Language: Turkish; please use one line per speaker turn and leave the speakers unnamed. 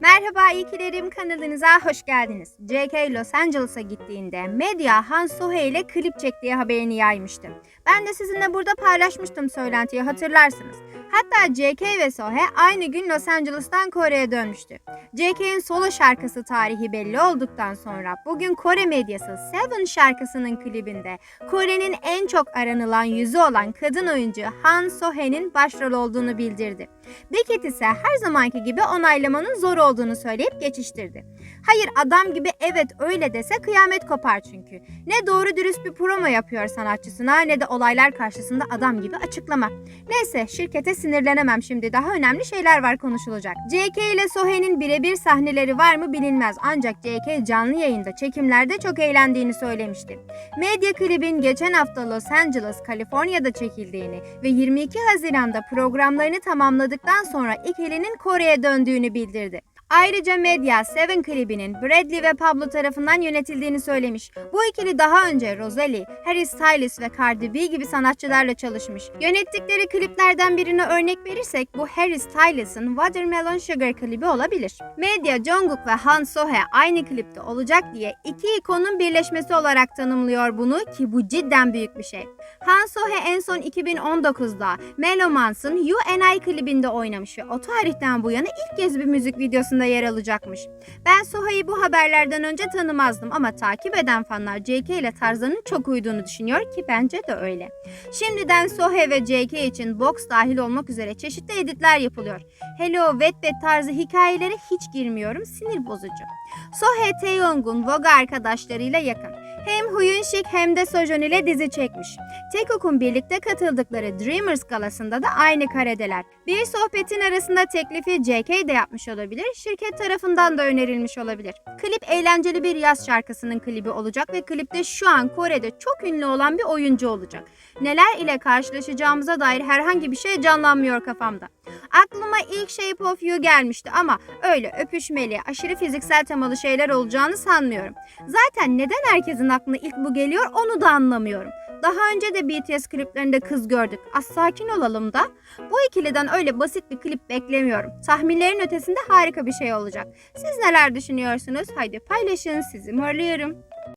Merhaba iyikilerim kanalınıza hoş geldiniz. JK Los Angeles'a gittiğinde medya Han Sohei ile klip çektiği haberini yaymıştı. Ben de sizinle burada paylaşmıştım söylentiyi hatırlarsınız. Hatta JK ve Sohe aynı gün Los Angeles'tan Kore'ye dönmüştü. JK'in solo şarkısı tarihi belli olduktan sonra bugün Kore medyası Seven şarkısının klibinde Kore'nin en çok aranılan yüzü olan kadın oyuncu Han Sohe'nin başrol olduğunu bildirdi. Beckett ise her zamanki gibi onaylamanın zor olduğunu söyleyip geçiştirdi. Hayır adam gibi evet öyle dese kıyamet kopar çünkü. Ne doğru dürüst bir promo yapıyor sanatçısına ne de olaylar karşısında adam gibi açıklama. Neyse şirkete sinirlenemem şimdi daha önemli şeyler var konuşulacak. JK ile Sohe'nin birebir sahneleri var mı bilinmez ancak JK canlı yayında çekimlerde çok eğlendiğini söylemişti. Medya klibin geçen hafta Los Angeles, Kaliforniya'da çekildiğini ve 22 Haziran'da programlarını tamamladıktan sonra ikilinin Kore'ye döndüğünü bildirdi. Ayrıca medya Seven klibinin Bradley ve Pablo tarafından yönetildiğini söylemiş. Bu ikili daha önce Rosalie, Harry Styles ve Cardi B gibi sanatçılarla çalışmış. Yönettikleri kliplerden birine örnek verirsek bu Harry Styles'ın Watermelon Sugar klibi olabilir. Medya Jungkook ve Han Sohye aynı klipte olacak diye iki ikonun birleşmesi olarak tanımlıyor bunu ki bu cidden büyük bir şey. Han Sohye en son 2019'da Melomans'ın You and I klibinde oynamış ve o tarihten bu yana ilk kez bir müzik videosunda yer alacakmış. Ben Soha'yı bu haberlerden önce tanımazdım ama takip eden fanlar JK ile Tarzan'ın çok uyduğunu düşünüyor ki bence de öyle. Şimdiden Sohe ve JK için box dahil olmak üzere çeşitli editler yapılıyor. Hello, Wattpad tarzı hikayelere hiç girmiyorum, sinir bozucu. Sohe Taeyong'un Vogue arkadaşlarıyla yakın. Hem Huyun Shik hem de Sojon ile dizi çekmiş. Taekook'un birlikte katıldıkları Dreamers galasında da aynı karedeler. Bir sohbetin arasında teklifi JK de yapmış olabilir, şirket tarafından da önerilmiş olabilir. Klip eğlenceli bir yaz şarkısının klibi olacak ve klipte şu an Kore'de çok ünlü olan bir oyuncu olacak. Neler ile karşılaşacağımıza dair herhangi bir şey canlanmıyor kafamda. Aklıma ilk Shape of You gelmişti ama öyle öpüşmeli, aşırı fiziksel temalı şeyler olacağını sanmıyorum. Zaten neden herkesin aklına ilk bu geliyor onu da anlamıyorum. Daha önce de BTS kliplerinde kız gördük. Az sakin olalım da. Bu ikiliden öyle basit bir klip beklemiyorum. Tahminlerin ötesinde harika bir şey olacak. Siz neler düşünüyorsunuz? Haydi paylaşın sizi morluyorum.